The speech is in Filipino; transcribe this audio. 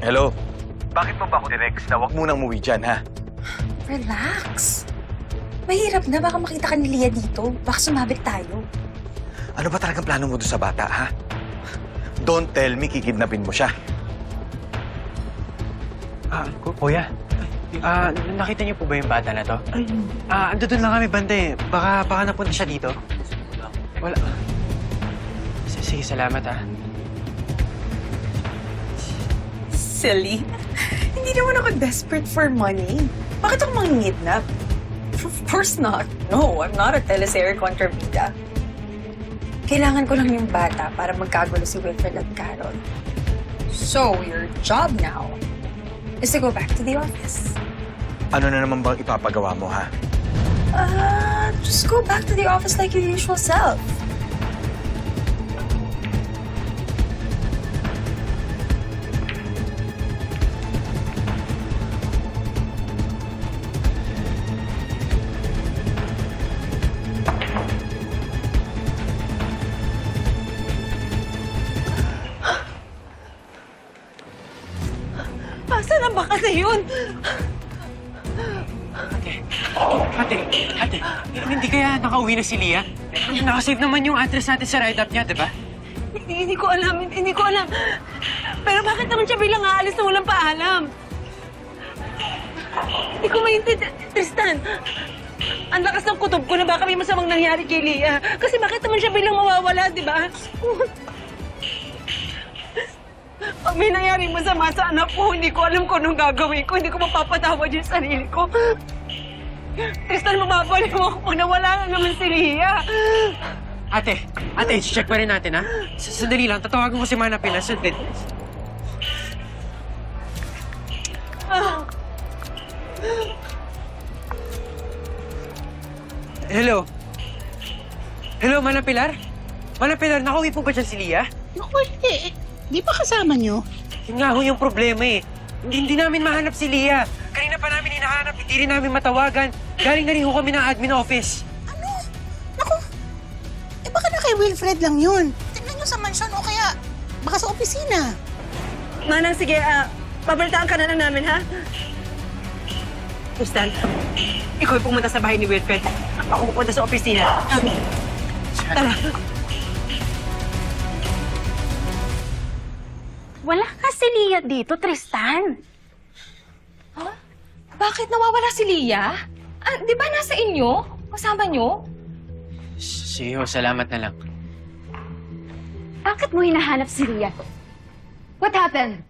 Hello? Bakit mo ba ako tinext na huwag munang umuwi dyan, ha? Relax. Mahirap na. Baka makita ka ni Lia dito. Baka sumabit tayo. Ano ba talagang plano mo doon sa bata, ha? Don't tell me kikidnapin mo siya. Ah, ku- kuya. Ah, nakita niyo po ba yung bata na to? Ah, ando doon lang kami bante. Baka, baka napunta siya dito. Wala. S- Sige, salamat ah. Silly. Hindi naman ako desperate for money. Bakit ako mangingidnap? Of course not. No, I'm not a teleserye kontrabida. Kailangan ko lang yung bata para magkagulo si Wilfred at Carol. So, your job now is to go back to the office. Ano na naman bang ipapagawa mo, ha? Uh, just go back to the office like your usual self. Asan ang baka na yun? Ate, ate, ate, hindi kaya nakauwi na si Lia? Nakasave naman yung address natin sa write-up niya, di ba? Hindi, hindi ko alam, hindi, hindi ko alam. Pero bakit naman siya bilang aalis na walang paalam? Hindi ko maintindihan. Tristan, ang lakas ng kutob ko na baka may masamang nangyari kay Lia. Kasi bakit naman siya bilang mawawala, di ba? Pag may nangyaring masama sa anak ko, hindi ko alam kung anong gagawin ko. Hindi ko mapapatawad yung sarili ko. Tristan, mababalik mo ako kung nawala na naman si Lia. Ate, ate, check pa rin natin, ha? S- Sandali lang, tatawagan ko si Mana Pilas. Sandali. Ah. Hello? Hello, Mana Pilar? Mana Pilar, nakauwi po ba dyan si Lia? Naku, hindi. Di ba kasama nyo? Yun nga ho yung problema eh. Hindi, hindi namin mahanap si Lia. Kanina pa namin hinahanap, hindi rin namin matawagan. Galing na rin ho kami ng admin office. Ano? Naku, eh baka na kay Wilfred lang yun. Tignan nyo sa mansyon o kaya baka sa opisina. Manang, sige, ah, pabalitaan ka na lang namin, ha? Tristan, ikaw yung pumunta sa bahay ni Wilfred. Ako pupunta sa opisina. Tara. Wala ka si Lia dito, Tristan. Bakit nawawala si Lia? Ah, di ba nasa inyo? Kasama nyo? Sige ho, salamat na lang. Bakit mo hinahanap si Lia? What happened?